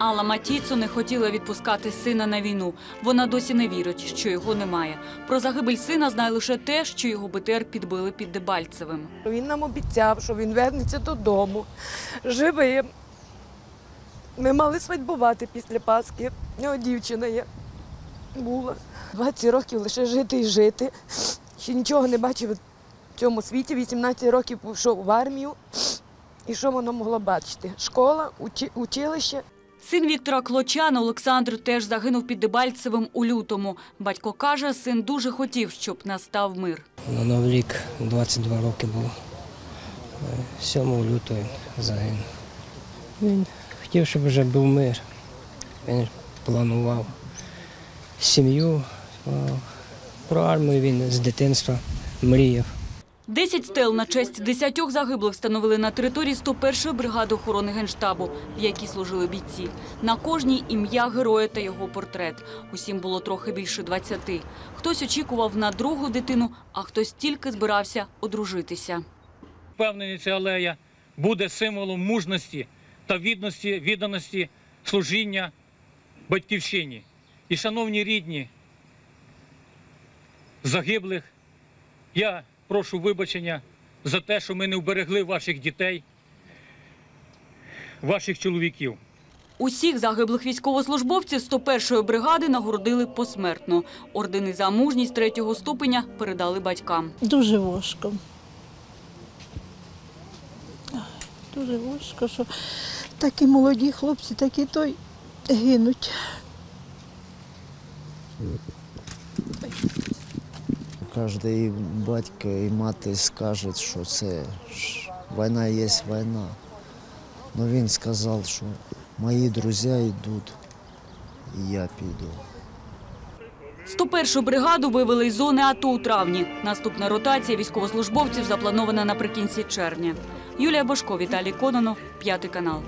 Алла Матіцу не хотіла відпускати сина на війну. Вона досі не вірить, що його немає. Про загибель сина знає лише те, що його БТР підбили під Дебальцевим. Він нам обіцяв, що він вернеться додому живим. Ми мали свадьбувати після Пасхи. У нього дівчина є. Була. 20 років лише жити і жити. Ще нічого не бачив в цьому світі. 18 років пішов в армію. І що воно могло бачити? Школа, училище. Син Віктора Клочана Олександр теж загинув під Дебальцевим у лютому. Батько каже, син дуже хотів, щоб настав мир. На Новий рік 22 роки. Е, 7 лютого загинув. Він хотів, щоб вже був мир. Він планував сім'ю. О, Про армію він з дитинства мріяв. Десять стел на честь десятьох загиблих встановили на території 101-ї бригади охорони Генштабу, в якій служили бійці. На кожній ім'я героя та його портрет. Усім було трохи більше 20. Хтось очікував на другу дитину, а хтось тільки збирався одружитися. Впевнений, ця алея буде символом мужності та відданості служіння батьківщині. І, шановні рідні загиблих, я прошу вибачення за те, що ми не вберегли ваших дітей, ваших чоловіків. Усіх загиблих військовослужбовців 101-ї бригади нагородили посмертно. Ордени за мужність третього ступеня передали батькам. Дуже важко. Дуже важко, що такі молоді хлопці, такі той гинуть. Кожен батько і мати скажуть, що це війна є війна. Но він сказав, що мої друзі йдуть, і я піду. 101-ю бригаду вивели із зони АТО у травні. Наступна ротація військовослужбовців запланована наприкінці червня. Юлія Бошко, Віталій Кононов, п'ятий канал.